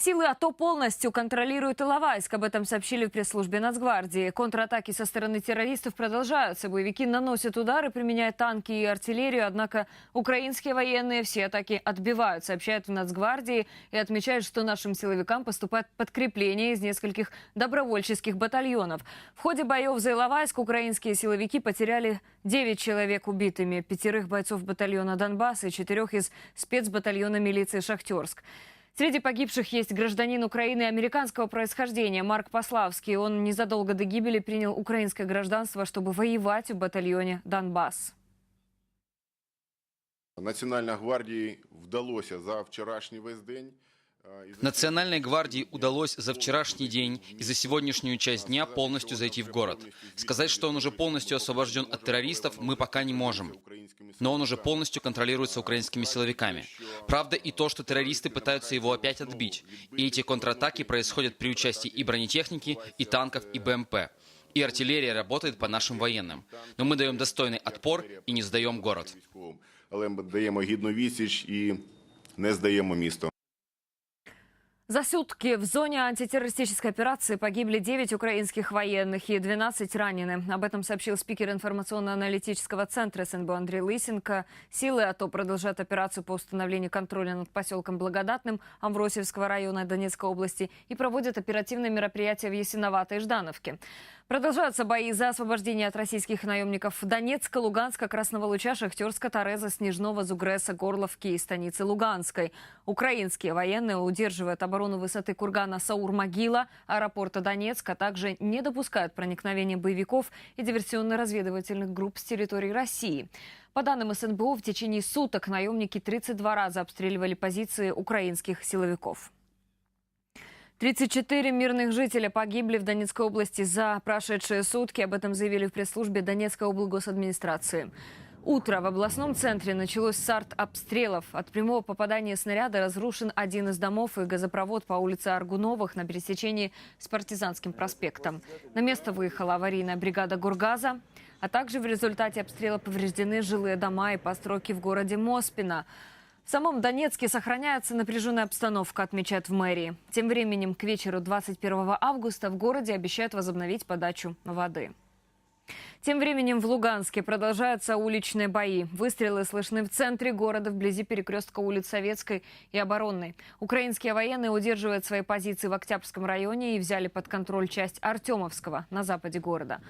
Силы АТО полностью контролируют Иловайск. Об этом сообщили в пресс-службе Нацгвардии. Контратаки со стороны террористов продолжаются. Боевики наносят удары, применяя танки и артиллерию. Однако украинские военные все атаки отбивают, сообщают в Нацгвардии. И отмечают, что нашим силовикам поступает подкрепление из нескольких добровольческих батальонов. В ходе боев за Иловайск украинские силовики потеряли 9 человек убитыми, пятерых бойцов батальона Донбасс и четырех из спецбатальона милиции «Шахтерск». Среди погибших есть гражданин Украины американского происхождения Марк Пославский. Он незадолго до гибели принял украинское гражданство, чтобы воевать в батальоне «Донбасс». Національній гвардії вдалося за вчорашній весь день. е, і за Национальной гвардии удалось за вчерашний день и за сегодняшнюю часть дня полностью зайти в город. Сказать, что он уже полностью освобожден от террористов, мы пока не можем. українськими Но он уже полностью контролируется украинскими силовиками. Правда и то, что террористы пытаются его опять отбить. И эти контратаки происходят при участии и бронетехники, и танков, и БМП. И артиллерия работает по нашим военным. Но мы даем достойный отпор и не сдаем город. військовим. Але ми даємо гідну відсіч і не здаємо місто. За сутки в зоне антитеррористической операции погибли 9 украинских военных и 12 ранены. Об этом сообщил спикер информационно-аналитического центра СНБ Андрей Лысенко. Силы АТО продолжают операцию по установлению контроля над поселком Благодатным Амвросиевского района Донецкой области и проводят оперативные мероприятия в Ясиноватой и Ждановке. Продолжаются бои за освобождение от российских наемников Донецка, Луганска, Красного Луча, Шахтерска, Тореза, Снежного, Зугреса, Горловки и станицы Луганской. Украинские военные удерживают оборону высоты кургана Саур-Могила, аэропорта Донецк, а также не допускают проникновения боевиков и диверсионно-разведывательных групп с территории России. По данным СНБО, в течение суток наемники 32 раза обстреливали позиции украинских силовиков. 34 мирных жителя погибли в Донецкой области за прошедшие сутки. Об этом заявили в пресс-службе Донецкой облгосадминистрации. Утро в областном центре началось с арт-обстрелов. От прямого попадания снаряда разрушен один из домов и газопровод по улице Аргуновых на пересечении с Партизанским проспектом. На место выехала аварийная бригада Гургаза, а также в результате обстрела повреждены жилые дома и постройки в городе Моспино. В самом Донецке сохраняется напряженная обстановка, отмечают в мэрии. Тем временем к вечеру 21 августа в городе обещают возобновить подачу воды. Тем временем в Луганске продолжаются уличные бои. Выстрелы слышны в центре города, вблизи перекрестка улиц Советской и Оборонной. Украинские военные удерживают свои позиции в Октябрьском районе и взяли под контроль часть Артемовского на западе города.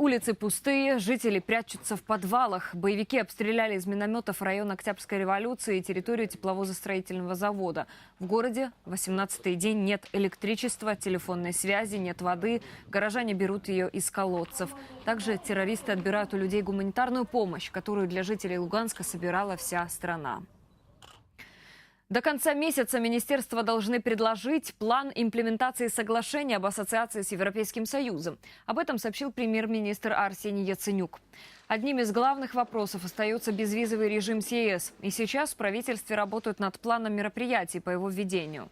Улицы пустые, жители прячутся в подвалах. Боевики обстреляли из минометов район Октябрьской революции и территорию тепловозостроительного завода. В городе 18-й день нет электричества, телефонной связи, нет воды. Горожане берут ее из колодцев. Также террористы отбирают у людей гуманитарную помощь, которую для жителей Луганска собирала вся страна. До конца месяца министерства должны предложить план имплементации соглашения об ассоциации с Европейским Союзом. Об этом сообщил премьер-министр Арсений Яценюк. Одним из главных вопросов остается безвизовый режим с ЕС. И сейчас в правительстве работают над планом мероприятий по его введению.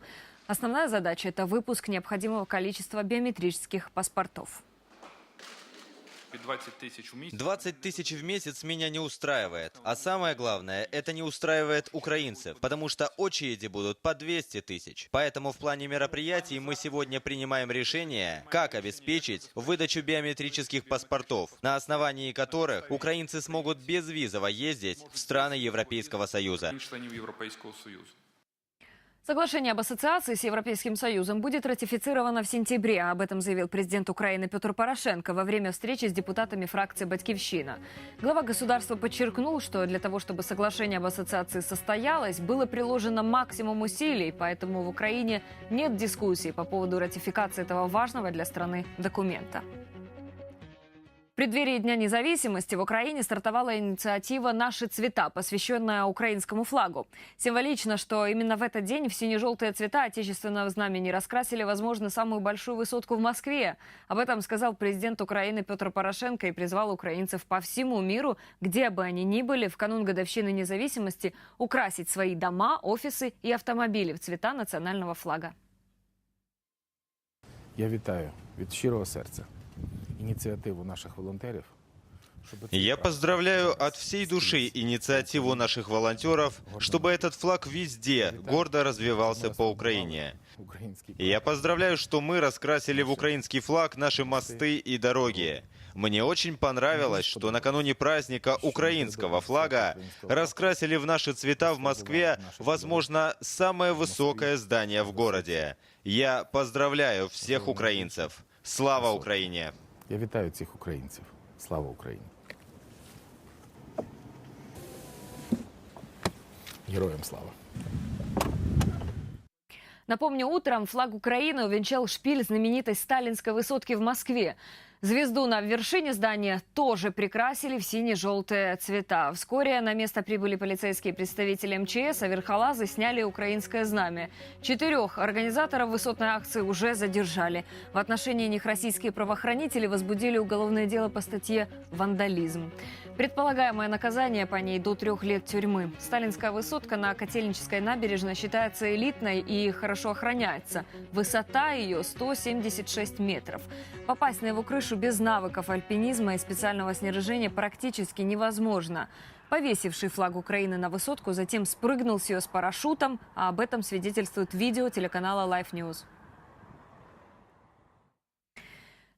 Основная задача – это выпуск необходимого количества биометрических паспортов. Під 20 тисяч у місяць. 20 тысяч в месяц меня не устраивает. А самое главное, это не устраивает украинцев, потому что очереди будут по 200 тысяч. Поэтому в плане мероприятий мы сегодня принимаем решение, как обеспечить выдачу биометрических паспортов, на основании которых украинцы смогут безвизово ездить в страны Европейского Союза. Соглашение об ассоциации с Европейским Союзом будет ратифицировано в сентябре. Об этом заявил президент Украины Петр Порошенко во время встречи с депутатами фракции «Батькивщина». Глава государства подчеркнул, что для того, чтобы соглашение об ассоциации состоялось, было приложено максимум усилий, поэтому в Украине нет дискуссий по поводу ратификации этого важного для страны документа. Преддверии Дня независимости в Украине стартовала инициатива «Наши цвета», посвященная украинскому флагу. Символично, что именно в этот день в сине-желтые цвета отечественного знамени раскрасили, возможно, самую большую высотку в Москве. Об этом сказал президент Украины Петр Порошенко и призвал украинцев по всему миру, где бы они ни были, в канун годовщины независимости украсить свои дома, офисы и автомобили в цвета национального флага. Я вітаю від щирого серця ініціативу наших волонтерів Я поздравляю от всей души инициативу наших волонтеров, чтобы этот флаг везде гордо развивался по Украине. Я поздравляю, что мы раскрасили в украинский флаг наши мосты и дороги. Мне очень понравилось, что накануне праздника украинского флага раскрасили в наши цвета в Москве, возможно, самое высокое здание в городе. Я поздравляю всех украинцев. Слава Украине! Я вітаю всіх українців. Слава Україні! Героям слава! Напомню, утром флаг Украины увенчал шпиль знаменитой сталинской высотки в Москве. Звезду на вершине здания тоже прикрасили в сине-желтые цвета. Вскоре на место прибыли полицейские представители МЧС, а верхолазы сняли украинское знамя. Четырех организаторов высотной акции уже задержали. В отношении них российские правоохранители возбудили уголовное дело по статье «Вандализм». Предполагаемое наказание по ней до трех лет тюрьмы. Сталинская высотка на Котельнической набережной считается элитной и хорошо охраняется. Высота ее 176 метров. Попасть на его крышу без навыков альпинизма и специального снаряжения практически невозможно. Повесивший флаг Украины на высотку затем спрыгнул с ее с парашютом, а об этом свидетельствует видео телеканала Life News.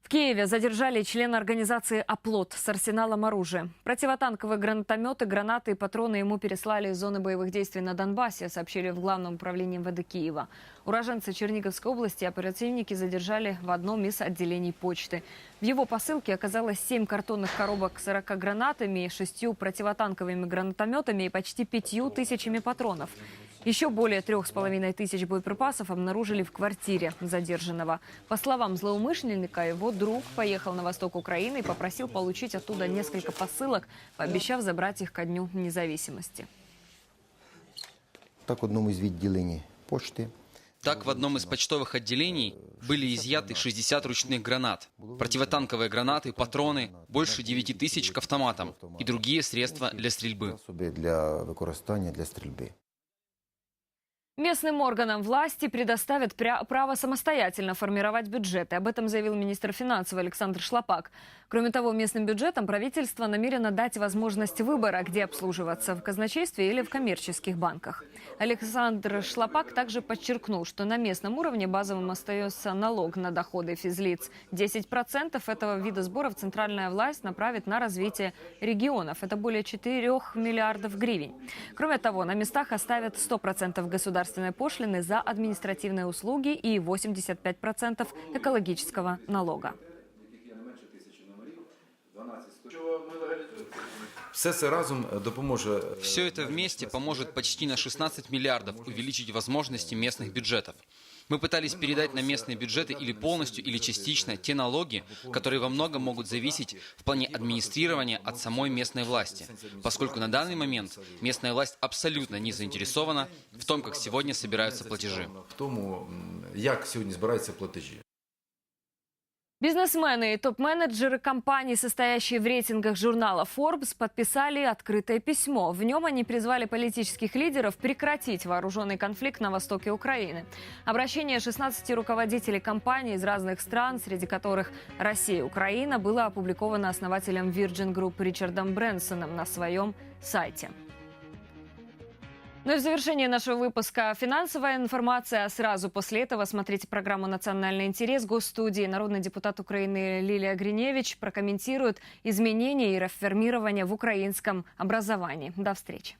В Киеве задержали члена организации «Оплот» с арсеналом оружия. Противотанковые гранатометы, гранаты и патроны ему переслали из зоны боевых действий на Донбассе, сообщили в Главном управлении МВД Киева. Уроженца Черниговской области оперативники задержали в одном из отделений почты. В его посылке оказалось 7 картонных коробок с 40 гранатами, шестью противотанковыми гранатометами и почти пятью тысячами патронов. Еще более трех с половиной тысяч боеприпасов обнаружили в квартире задержанного. По словам злоумышленника, его друг поехал на восток Украины и попросил получить оттуда несколько посылок, пообещав забрать их ко Дню независимости. Так, в одному із відділень пошти Так, в одном из почтовых отделений были изъяты 60 ручных гранат, противотанковые гранаты, патроны, больше 9 тысяч к автоматам и другие средства для стрельбы. Местным органам власти предоставят право самостоятельно формировать бюджеты. Об этом заявил министр финансов Александр Шлопак. Кроме того, местным бюджетам правительство намерено дать возможность выбора, где обслуживаться – в казначействе или в коммерческих банках. Александр Шлопак также подчеркнул, что на местном уровне базовым остается налог на доходы физлиц. 10% этого вида сборов центральная власть направит на развитие регионов. Это более 4 миллиардов гривен. Кроме того, на местах оставят 100% государственной пошлины за административные услуги и 85% экологического налога. Все це разом допоможе Все это вместе поможет почти на 16 миллиардов увеличить возможности местных бюджетов. Мы пытались передать на местные бюджеты или полностью, или частично те налоги, которые во многом могут зависеть в плане администрирования от самой местной власти, поскольку на данный момент местная власть абсолютно не заинтересована в том, как сегодня собираются платежи. в тому, м, як сьогодні збираються платежі. Бизнесмены и топ-менеджеры компаний, состоящие в рейтингах журнала Forbes, подписали открытое письмо. В нем они призвали политических лидеров прекратить вооруженный конфликт на востоке Украины. Обращение 16 руководителей компаний из разных стран, среди которых Россия и Украина, было опубликовано основателем Virgin Group Ричардом Брэнсоном на своем сайте. Ну и в завершении нашего выпуска финансовая информация. Сразу после этого смотрите программу «Национальный интерес» Госстудии. Народный депутат Украины Лилия Гриневич прокомментирует изменения и реформирования в украинском образовании. До встречи.